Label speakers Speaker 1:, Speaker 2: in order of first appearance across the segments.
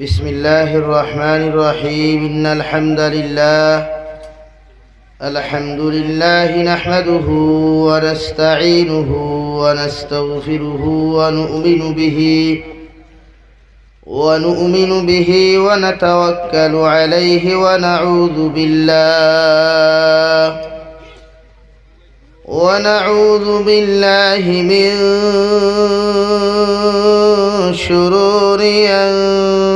Speaker 1: بسم الله الرحمن الرحيم. إن الحمد لله الحمد لله نحمده ونستعينه ونستغفره ونؤمن به ونؤمن به ونتوكل عليه ونعوذ بالله ونعوذ بالله من شرور أنفسنا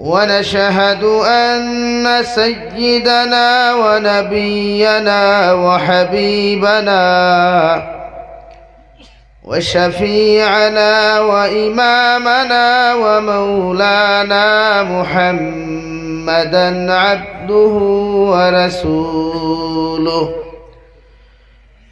Speaker 1: ونشهد أن سيدنا ونبينا وحبيبنا وشفيعنا وإمامنا ومولانا محمدا عبده ورسوله.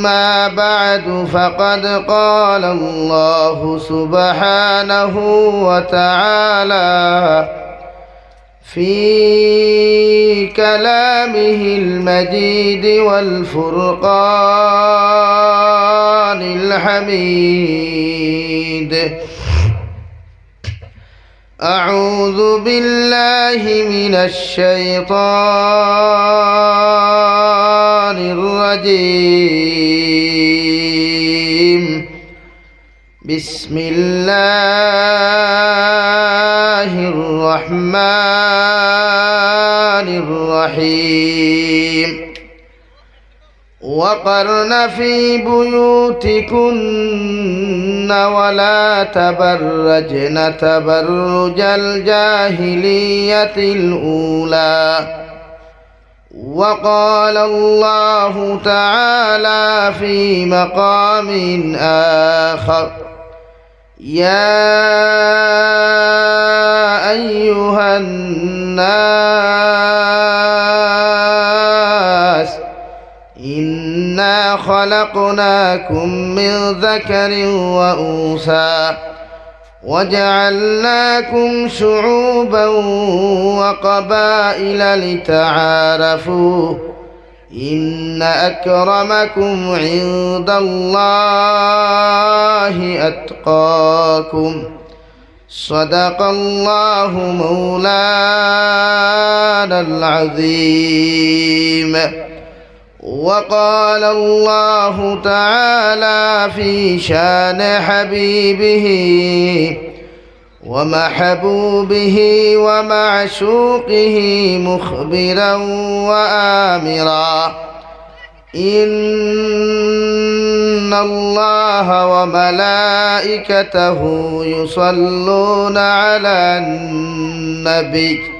Speaker 1: أما بعد فقد قال الله سبحانه وتعالى في كلامه المجيد والفرقان الحميد. أعوذ بالله من الشيطان الرجيم. بسم الله الرحمن الرحيم. وقرن في بيوتكن ولا تبرجن تبرج الجاهلية الأولى. وقال الله تعالى في مقام آخر يا أيها الناس إنا خلقناكم من ذكر وأنثى. وجعلناكم شعوبا وقبائل لتعارفوا إن أكرمكم عند الله أتقاكم. صدق الله مولانا العظيم. وقال الله تعالى في شان حبيبه ومحبوبه ومعشوقه مخبرا وآمرا. إن الله وملائكته يصلون على النبي.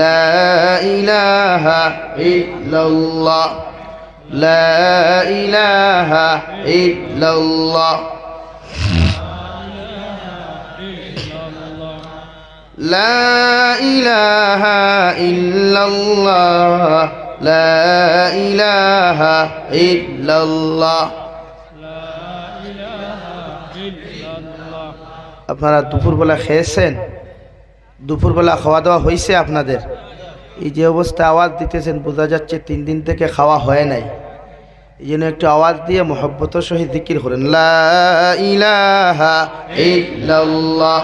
Speaker 1: لا إله إلا الله لا إله إلا الله لا إله إلا الله لا إله إلا الله আপনারা দুপুরবেলা খেয়েছেন দুপুরবেলা খাওয়া দাওয়া হয়েছে আপনাদের। এই যে অবস্থা আওয়াজ দিতেছেন, বোঝা যাচ্ছে তিন দিন থেকে খাওয়া হয় নাই। এই জন্য একটু আওয়াজ দিয়ে মহব্বত সহিত জিকির করেন। লা ইলাহা ইল্লাল্লাহ।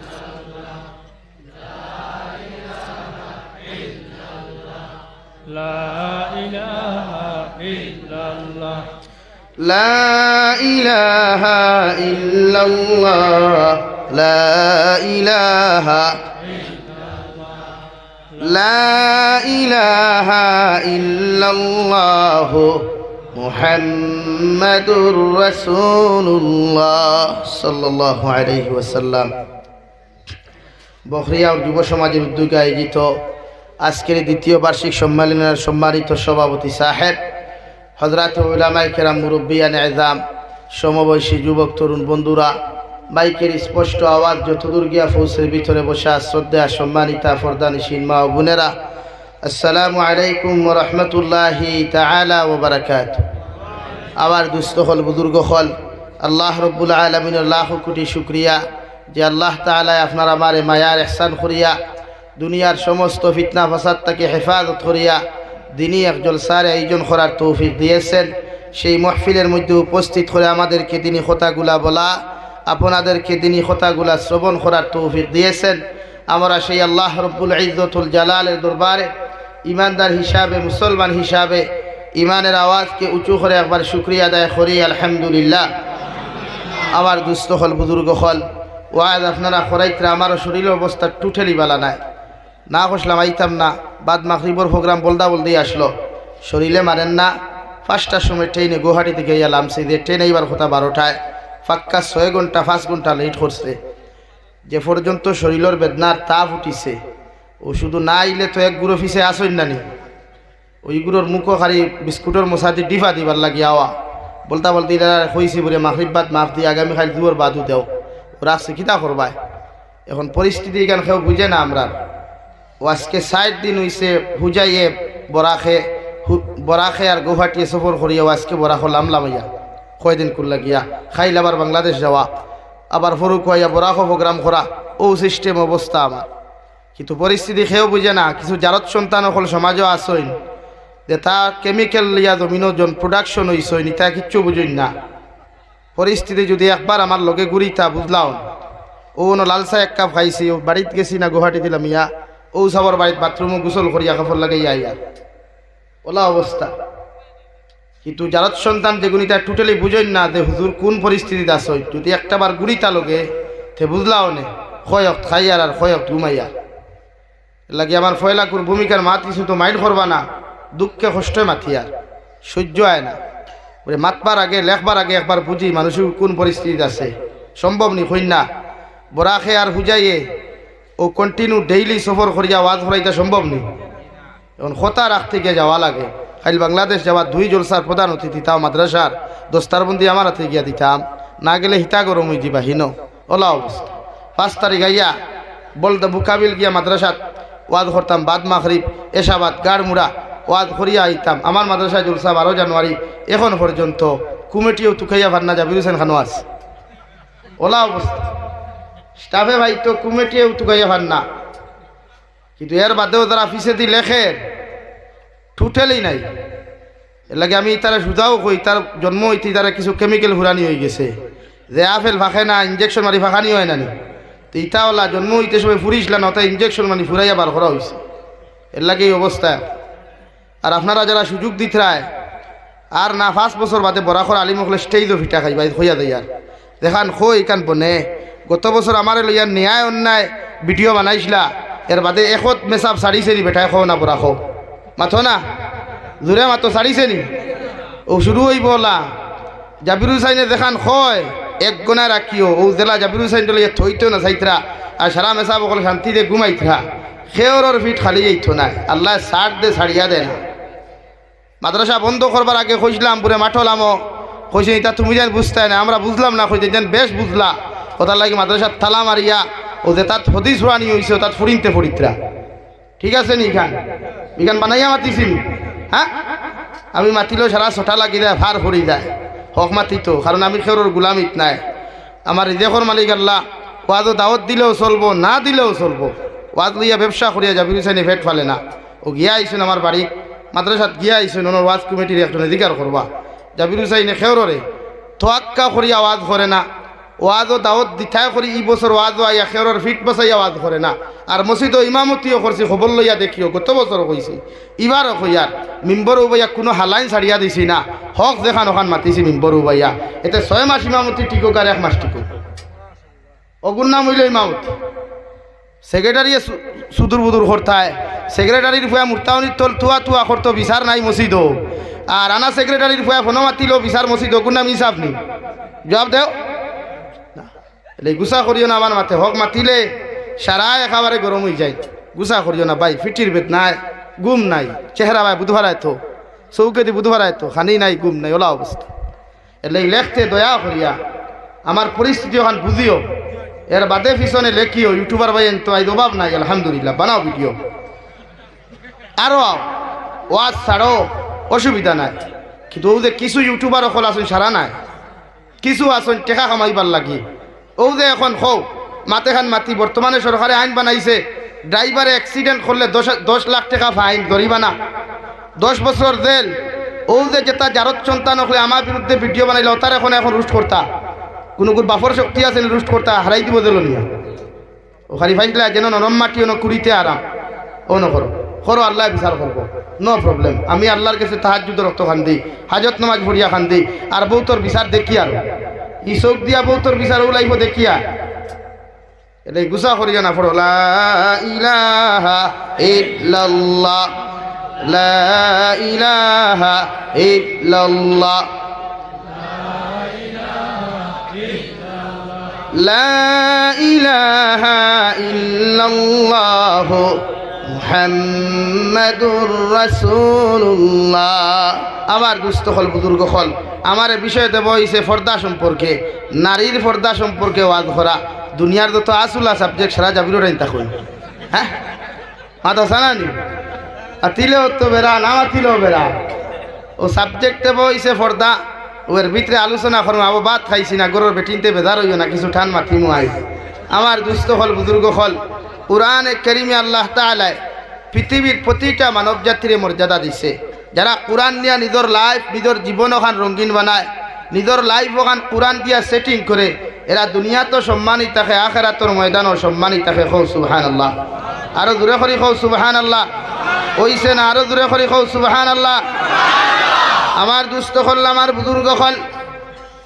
Speaker 2: আছে লা ইলাহা ইল্লাল্লাহ
Speaker 1: لا إله إلا الله لا إله لا إله إلا الله محمد رسول الله صلى الله عليه وسلم বখরিয়া যুব সমাজের উদ্যোগে আয়োজিত আজকের দ্বিতীয় বার্ষিক সম্মেলনের সম্মানিত সভাপতি সাহেব হজরত উলামাই কেরাম মুরব্বিয়ান এজাম সমবয়সী যুবক, তরুণ বন্ধুরা বাইকের স্পষ্ট আওয়াজ যতদূর গিয়া ফৌসের ভিতরে বসা শ্রদ্ধা সম্মানিতা ফরদানিসীন মা ও বোনেরা, আসসালামু আলাইকুম রহমতুল্লাহি তালা আবার দুস্থ হল, বুজুর্গ হল, আল্লাহ রব্বুল আলমিনের লাখ কোটি শুক্রিয়া যে আল্লাহ তালায় আপনার আমারে মায়ার এহসান করিয়া দুনিয়ার সমস্ত ফিতনা ফাসাদ তাকে হেফাজত করিয়া দিনই এক জলসার আয়োজন করার তৌফিক দিয়েছেন। সেই মহফিলের মধ্যে উপস্থিত করে আমাদেরকে তিনি কথাগুলা বলা, আপনাদেরকে তিনি কথাগুলা শ্রবণ করার তৌফিক দিয়েছেন। আমরা সেই আল্লাহ রব্বুল ইজ্জতুল জালালের দরবারে ইমানদার হিসাবে, মুসলমান হিসাবে ইমানের আওয়াজকে উঁচু করে একবার শুক্রিয়া আদায় করি, আলহামদুলিল্লাহ। আমার দুস্থ হল, বুজুর্গ হল। ওয়াজ আপনারা খরাইত্রা আমারও শরীরের অবস্থা টুটেলি বালা নাই। না কষলাম আইতাম না। বাদ মাকরিবর প্রোগ্রাম বলদা বলদেই আসলো। শরীরে মারেন না। পাঁচটার সময় ট্রেনে গুয়াহাটি থেকে গেলাম দিয়ে ট্রেন এইবার কথা বারোটায়। ফাক্কা ছয় ঘণ্টা, পাঁচ ঘণ্টা লেট করছে। যে পর্যন্ত শরীরের বেদনার তাপ উঠিছে, ও শুধু না আইলে তো এক গুঁড়ো ফিসে আসইন নানি ওইগুলোর মুখো খালি বিস্কুটের মশাদি ডিফা দিবার লাগি আওয়া। বলতা বলতে হয়েছি বলে মাখরিব বাদ, মাফ দিয়ে আগামী খালি দুয়ার বাদু দেও। রাখছে কিতা করবায়? এখন পরিস্থিতি এখান কেউ বুঝে না আমরা আজকে ষাট দিন হইছে হুজাইয়ে বরাখে বরাখে আর গৌহাটিয়ে সফর করিয়া আজকে বরাখ লামলাম ইয়া। কয়দিন করলা গিয়া? খাইল আবার বাংলাদেশ যাওয়া। আবার ফরুক হইয়া বরাখ প্রোগ্রাম করা। ও সিস্টেম অবস্থা আমার। কিন্তু পরিস্থিতি সেও বুঝে না। কিছু জারত সন্তান হল সমাজও আসইন যে তা কেমিক্যাল ইয়া জমিনজন প্রোডাকশন হইসইন তা কিচ্ছু বুঝইন না। পরিস্থিতি যদি একবার আমার লগে ঘুরিতা বুঝলাম ও লালসা এক কাপ খাইছি, ও বাড়িত গেছি না গুয়াহাটি দিলাম ইয়া। ও সবার বাড়িত বাথরুমও গোসল করিয়া কাপড় লাগে ইয়া ইয়া ওলা অবস্থা। কিন্তু জারত সন্তান যেগুলি তা টোটালি বুঝেন না যে হুজুর কোন পরিস্থিতিতে আসো যদি একটা বার গুড়িতা লগে তে বুঝলাও নে খয়ক খাইয়ার আর খয়ক ঘুমাইয়া লাগে আমার ফয়লাকুর ভূমিকার মাত কিছু তো মাইন্ড করবা না, দুঃখে কষ্টে মাথিয়ার, সহ্য হয় না। বলে, মাতবার আগে, লেখবার আগে একবার বুঝি মানুষের কোন পরিস্থিতিতে আছে। সম্ভব নি, হইন না। বরাখে আর হুজাইয়ে ও কন্টিনিউ ডেইলি সফর করিয়া ওয়াজ করাইতে সম্ভব নি। এখন হতা রাখতে গিয়ে যাওয়া লাগে। খাইল বাংলাদেশ যাওয়া দুই জলসার প্রধান অতিথি, তাও মাদ্রাসার। দস্তারবন্দি আমার হাতে গিয়া দিতাম। না গেলে হিতা গরম হয়ে দিবা হিনো। ওলা অবস্থা। পাঁচ তারিখ আইয়া বলতে বুকাবিল গিয়া মাদ্রাসাত ওয়াদ করতাম, বাদ মাখরিব এসাবাদ গাড়মুড়া ওয়াদ করিয়া আইতাম। আমার মাদ্রাসায় জলসা বারো জানুয়ারি এখন পর্যন্ত কুমেটিও তুকাইয়া ভান্না জাবির হোসেন খানো আছে ওলা অবস্থা। স্টাফে ভাই, তো কুমেটিও তুকাইয়া না। কিন্তু এর বাদেও তারা অফিসে দি লেখে টোটালি নাই। এর লাগে আমি তারা সুধাও কই, তার জন্ম হইতে তারা কিছু কেমিক্যাল হুরানি হয়ে গেছে। যে আপেল ফাঁকে না ইঞ্জেকশন মারি ফাঁকানি হয় না নি। তো ইটাওয়ালা জন্ম হইতে সবাই ফুরিসলা না, তাই ইঞ্জেকশন মারি ফুরাইয়া বার করা হয়েছে এর লাগে এই অবস্থা। আর আপনারা যারা সুযোগ দিতে রায়, আর না, পাঁচ বছর বাদে বরাখর আলিম হলে স্টেজও ফিটা খাইবা হইয়া দেয় আর। দেখান খো ইকান বনে। গত বছর আমার লইয়ার ন্যায় অন্যায় ভিডিও বানাইছিলা। এর বাদে এখত মেসাব সারিছে নি বেটাই খো না বরা খো মাথো না? জোরে মাতো সারিছে নি? ও শুরু হইব ওলা জাবির হুসাইনে দেখান খয়, এক গোনা রাখিও ও জেলা জাবির হুসাইন লইয়া থইতো না চাইতরা আর সারা মেসাব অকল শান্তিতে ঘুমাইতরা খেওর ফিট খালি যাইতো না আল্লাহ সার দে ছাড়িয়া দেয় না। মাদ্রাসা বন্ধ করবার আগে কইছিলাম পুরে মাঠলামো কইছে এটা তুমি যেন বুঝতে না আমরা বুঝলাম না কইছে যেন বেশ বুঝলা কথার লাগে মাদ্রাসার থালা মারিয়া, ও যে তাত হদিস ফুরানি হয়েছে তাত ফুরিনতে ফুরিতরা। ঠিক আছে নি ইখান ইখান বানাইয়া মাতিছি নি? হ্যাঁ? আমি মাতিলেও সারা ছটা লাগি দেয় ফার ফুরি যায়। হক মাতিত কারণ আমি খেরোর গুলামিত নাই। আমার রিজেকর মালিক আল্লাহ ওয়াজও দাওয়াত দিলেও চলবো, না দিলেও চলবো। ওয়াজ লইয়া ব্যবসা করিয়া যাবি হুসাইনে ফেট ফালে না। ও গিয়া আইসুন আমার বাড়ি মাদ্রাসাত গিয়া আইসুন ওনার ওয়াজ কমিটির একজন অধিকার করবা জাবির হুসাইনে খেওরে তোয়াক্কা করিয়া ওয়াজ করে না। ওয়াজও দাওয়াত দিঠাই করি, ই বছর ওয়াজও আইয়া খেওরের ফিট বসাইয়া ওয়াজ করে না। আর মসজিদও ইমামতিও করছি খবর লইয়া দেখিও, গত বছর কইছি ইবারও কইয়ার মিম্বর উবাইয়া কোনো হালাইন ছাড়িয়া দিছি না। হক দেখান ওখান মাতিছি মিম্বর উবাইয়া। এতে ছয় মাস ইমামতি টিকুক আর এক মাস টিকুক অগুর নাম হইল ইমামতি। সেক্রেটারি সুদূর বুদুর করতায় সেক্রেটারির ফুয়া মুরতাউনির তল তুয়া তুয়া করতো বিচার নাই মসজিদ আর আনা সেক্রেটারির ফুয়া ফোন মাতিল বিচার মসজিদ কোন নাম হিসাব নি জবাব দেও। এই গুসা করিও না আমার মাথে হক মাতিলে সারা একেবারে গরম হয়ে যায়। গুসা করিও না ভাই ফিটির বেত নাই, গুম নাই চেহারা ভাই বুধবার আয়তো চৌকে দি বুধবার আয়তো খানি নাই, গুম নাই ওলা অবস্থা এলে লেখতে দয়া করিয়া আমার পরিস্থিতি ওখান বুঝিও এর বাদে পিছনে লেখিও ইউটিউবার ভাই তো আই অভাব নাই, আলহামদুলিল্লাহ, বানাও ভিডিও আরও আও ওয়াজ ছাড়ো, অসুবিধা নাই। কিন্তু ও যে কিছু ইউটিউবার অকল আসুন সারা নাই, কিছু আসুন টেকা কামাইবার লাগি। ও যে এখন খৌ মাতে খান মাতি বর্তমানে সরকারে আইন বানাইছে, ড্রাইভারে অ্যাক্সিডেন্ট করলে দশ দশ লাখ টাকা ফাইন ধরিবানা দশ বছর জেল, ও যে যেটা জারত সন্তান হলে আমার বিরুদ্ধে ভিডিও বানাইলে, তার এখন এখন রুস্ট করতা। কোনো কোনো বাফর শক্তি আছে রুস্ট করতা হারাই দিব দিল নিয়া। ও খালি ফাইসলা যেন নরম মাটি, অন কুড়িতে আরাম ও নকরো করো আল্লাহ বিচার করব নো প্রবলেম আমি আল্লাহর কাছে তাহার যুদ্ধ রক্ত খান দিই, হাজত নামাজ ভরিয়া খান দিই আর বৌতর বিচার দেখি আর ই চোখ দিয়া বৌতর বিচার ওলাইব দেখিয়া এটাই গুসা করিয়া না পড়ো লা ইলাহা ইল্লাল্লাহ লা ইলাহা ইল্লাল্লাহ لا إله إلا الله মুহাম্মাদুর রাসূলুল্লাহ। আমার দুস্থ হল, বুজুর্গ হল। আমার বিষয় দেব হইছে ফর্দা সম্পর্কে। নারীর ফর্দা সম্পর্কে ওয়াজ করা দুনিয়ার যত আসুলা সাবজেক্ট সারা যাবির রাইন তখন হ্যাঁ? মাথা সানানি আতিলেও তো বেড়া, না আতিলেও বেড়া। ও সাবজেক্ট দেব হইছে ফর্দা। ওর ভিতরে আলোচনা করব আবো বাদ খাইছি না, গরুর বেটিনতে বেজার হইও না, কিছু ঠান মাথিমু আই আমার দুস্থ হল, বুজুর্গ হল, কোরআনে কেরিমে আল্লাহ তালায় পৃথিবীর প্রতিটা মানব জাতির মর্যাদা দিছে। যারা কোরআন দিয়া নিজের লাইফ নিজের জীবন ওখান রঙিন বানায়, নিজের লাইফ ওখান কোরআন দিয়া সেটিং করে, এরা দুনিয়া তো সম্মানিত থাকে, আখেরাতর ময়দানও সম্মানিত থাকে খৌ সুবহান আল্লাহ আরও দূরে করি খৌ সুবহান আল্লাহ ওইছে না, আরও দূরে করি খৌ সুবহান আল্লাহ আমার দুস্থ হল, আমার বুজুর্গ হল।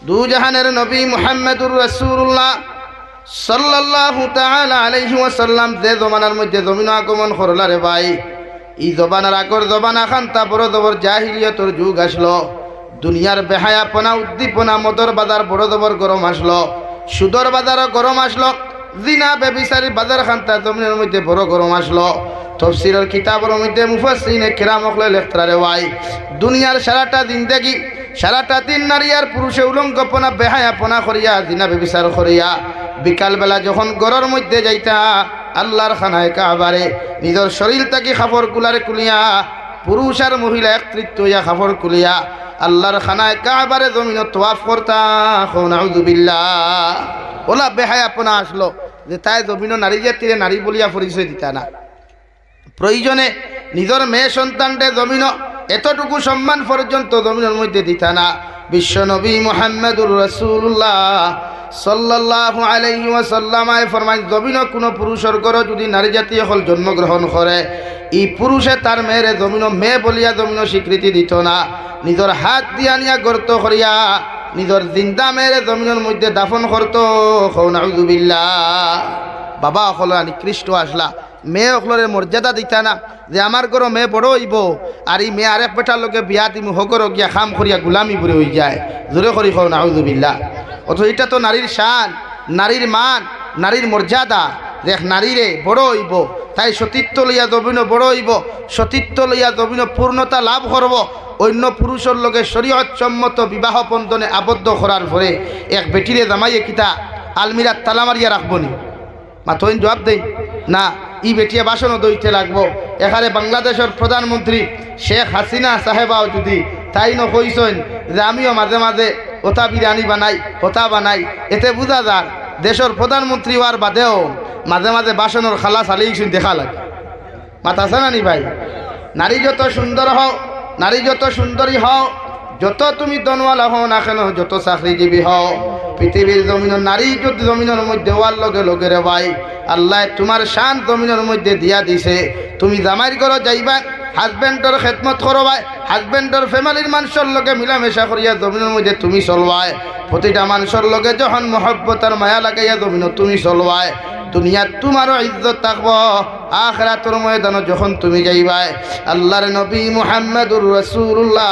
Speaker 1: দু জাহানের নবী মুহাম্মদুর রসুল্লাহ আলাইহি ওয়াসাল্লাম যে জমানার মধ্যে জমিন আগমন করলা রে ভাই ই জবানার আগর জবানা খান তা বড় দবর জাহিলিয়তর যুগ আসলো। দুনিয়ার বেহায়াপনা, উদ্দীপনা, মদর বাজার বড় দবর গরম আসলো। সুদর বাজারও গরম আসলো। জিনা, বেবিচারি, বাজার খান, তা জমিনের মধ্যে বড় গরম আসলো। তফসিরের কিতাবের মধ্যে মুফাসসিনে কিরাম হলে লেখতারে ভাই। দুনিয়ার সারাটা জিন্দেগি, সারাটা দিন নারী আর পুরুষে উলঙ্গপনা, বেহায়াপনা করিয়া দিনা বেবিচার করিয়া, বিকালবেলা যখন গরর মধ্যে যাইতা, আল্লাহর খানায় কাবারে, নিজের শরীর থেকে খাফর কুলারে কুলিয়া, পুরুষ আর মহিলা একত্রিত হইয়া খাফর কুলিয়া, আল্লাহর খানায় কাবারে জমিন তোয়াফ করতা নাউজুবিল্লাহ। ওলা বেহায়াপনা আসলো, যে তাই জমিন নারী জাতিরে নারী বলিয়া পরিচয় দিতা না। প্রয়োজনে নিজের মেয়ে সন্তানটে জমিন এতটুকু সম্মান পর্যন্ত জমিনের মধ্যে দিতা না। বিশ্ব নবী মোহাম্মদুর রসুল্লাহ সাল্লাহ আলাইহি ওয়াসাল্লামায় ফরমাই জমিন কোনো পুরুষের ঘর যদি নারী জাতীয় হল জন্মগ্রহণ করে এই পুরুষে তার মেয়েরে জমিন মেয়ে বলিয়া জমিন স্বীকৃতি দিত না। নিজের হাত দিয়া নিয়া গর্ত করিয়া নিজের জিন্দা মেয়েরে জমিনের মধ্যে দাফন করতো। নাউজুবিল্লাহ বাবা অকল নিকৃষ্ট আসলা। মেয়ে অকলরে মর্যাদা দিতা না, যে আমার ঘর মেয়ে বড় হইব। আর এই মেয়ে আরেক বেটার লোকে বিয়া দিমু হগর গিয়া খাম করিয়া গুলামি বুড়ে হয়ে যায়। জোরে করি খাও নাউজুবিল্লা অথচ এটা তো নারীর শান নারীর মান নারীর মর্যাদা দেখ নারীরে বড় হইব, তাই সতীত্ব লইয়া জমিন বড় হইব, সতীত্ব লইয়া জমিন পূর্ণতা লাভ করব অন্য পুরুষের লগে শরীয়ত সম্মত বিবাহ বন্ধনে আবদ্ধ করার পরে এক বেটিরে জামাইয়ে কিতা আলমিরাত তালা মারিয়া রাখবনি মাথইন জবাব দেই। না ই বেটিয়ে বাসনও দইতে লাগবো। এখানে বাংলাদেশের প্রধানমন্ত্রী শেখ হাসিনা সাহেবাও যদি তাই ন কইসেন যে আমিও মাঝে মাঝে ওটা বিরিয়ানি বানাই ওটা বানাই, এতে বুঝা যার দেশের প্রধানমন্ত্রী হওয়ার বাদেও মাঝে মাঝে বাসনের খালা চালিয়ে দেখা লাগে। মাথা আছে না নি ভাই? নারী যত সুন্দর হও, নারী যত সুন্দরী হও যত তুমি দনওয়ালা হও না কেন, যত চাকরিজীবী হও, পৃথিবীর জমিনের নারী যদি জমিনের মধ্যে হওয়ার লগে লগে রে ভাই, আল্লাহ তোমার শান জমিনের মধ্যে দিয়া দিছে। তুমি জামাইর ঘর যাইবা হাজবেন্ডর খেদমত করবাই হাজবেন্ডর ফ্যামিলির মানুষের লগে মিলামেশা করিয়া জমিনের মধ্যে তুমি চলবাই। প্রতিটা মানুষের লগে যখন মহব্বতার মায়া লাগাইয়া জমিন তুমি চলবাই। দুনিয়াত তোমারও ইজ্জত থাকব আখরাতর ময়দানও যখন তুমি যাইবাই। আল্লাহর নবী মুহাম্মদুর রাসূলুল্লাহ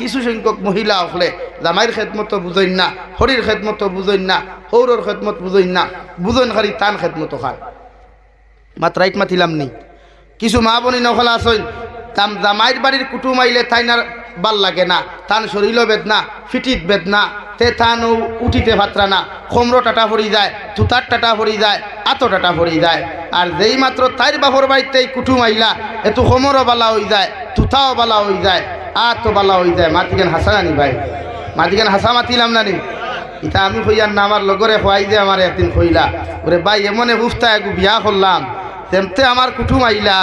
Speaker 1: কিছু সংখ্যক মহিলা হলে জামাইয়ের খেদমতো বুঝইন না হরির খেদমতো বুঝইন না হৌরর খেদমত বুঝইন না বুঝইন খালি তান খেদমতো মাত মাত্রাইট মাতিলাম নি? কিছু মা বনি নখলা আসইন তাম জামাইয়ের বাড়ির কুটুম আইলে তাইনার ভালো লাগে না, তান শরীরও বেদনা ফিটিত বেদনা তে তান উঠিতে ভাত্রা না, খমরো টাটা পড়ি যায় তুতার টাটা পড়ি যায় আতো টাটা পড়ি যায়। আর যেই মাত্র তাইর বাপর বাড়িতে কুটুম আইলা এতো খমরও বালা হয়ে যায় তুতাও বালা হয়ে যায়, আতো বালা হয়ে যায়। মাতিকেন হাসা নানি ভাই। মাতিকেন হাসা মাতিলাম নানি। ইতা আমি কইয়ার না আমার লগরে খোয়াই যে আমার একদিন কইলা ওরে ভাই এমনে বুফতা একু বিয়া করলাম তেমতে আমার কুটুম আইলা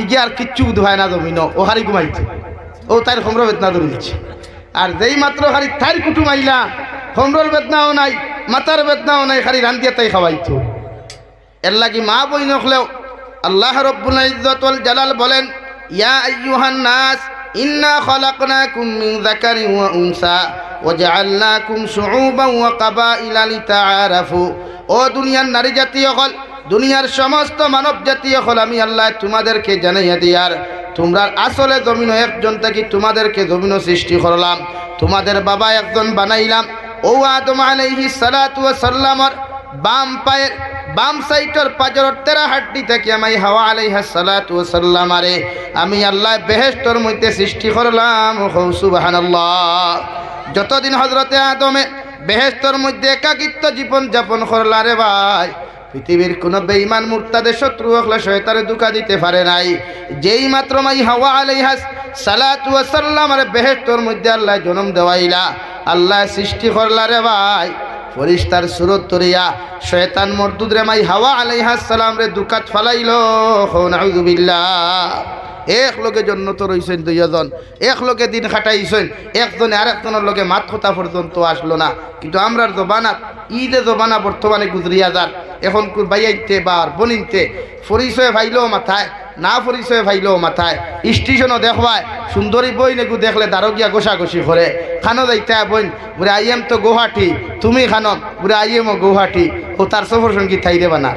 Speaker 1: ইগে আর কিচ্ছু বুধ হয় না জমিন। ও হারি ঘুমাইছে। ও তার খমর বেদনা ধরে দিচ্ছে আর যেই মাত্র খালি তার কুটুম আইলা খমরর বেদনাও নাই, মাতার বেদনাও নাই, খালি রান্দিয়া তাই খাওয়াইতো। এর লাগি মা বই নখলেও আল্লাহ রব্বুল ইজ্জতুল জালাল বলেন, ইয়া আইয়ুহান নাস, ইন্না খলাকনাকুম মিন যাকারিন ওয়া উনসা শুউবান ওয়া কাবাইলা লিতাআরাফু। ও দুনিয়ার নারী জাতীয় হল, দুনিয়ার সমস্ত মানব জাতীয় হল, আমি আল্লাহ তোমাদেরকে জানাইয়া দিয়ার। তোমরা আসলে জমিন একজন থেকে তোমাদেরকে জমিন সৃষ্টি করলাম। তোমাদের বাবা একজন বানাইলাম। ও আদম আলাইহিস সালাতু সালামর বাম পায়ের, বাম সাইডের পাজর তেরা হাড্ডি থেকে আমি হাওয়া আলাইহা সালাতু সাল্লাম আরে, আমি আল্লাহ বেহেশতর মধ্যে সৃষ্টি করলাম। সুবহানাল্লাহ। যতদিন হজরতে আদমে বেহেশতর মধ্যে একাকিত্ব জীবন যাপন করলা রে ভাই পৃথিবীর কোন বেঈমান মুক্তাদের শত্রু হকলে শয়তারে দুকা দিতে পারে নাই। যেই মাত্র মাই হাওয়া আলাইহাস সালাতু সাল্লাম আর বেহেশতর মধ্যে আল্লাহ জন্ম দেওয়াইলা। আল্লাহ সৃষ্টি করলা রে ভাই, ফরিস্তার সুরত তরিয়া শয়তান মরদুদ রে মাই হাওয়া আলাইহাস সালাম রে দুকাত ফালাইল। নাউজুবিল্লাহ এক লোকে জন্য তো রইছেন দুইজন, এক লোকে দিন খাটাইছেন, একজনে আর একজনের লোকে মাত কথা পর্যন্ত আসলো না। কিন্তু আমরার জবানাত ঈদে জবানা বর্তমানে গুজরিয়া যার এখন বাইয়াইতে বা বনিনতে পরিচয় ভাইলেও মাথায়, না পরিচয় ভাইলেও মাথায়। স্টেশনও দেখবায়, সুন্দরী বই নেগু দেখলে দারোগিয়া গোসাগোসি করে খানো যাইতে বইন, বুড়ে আইএম তো গুয়াহাটি, তুমি খানম বুড়ে আইএমও গুয়াহাটি। ও তার সফর সঙ্গী থাই দেবা না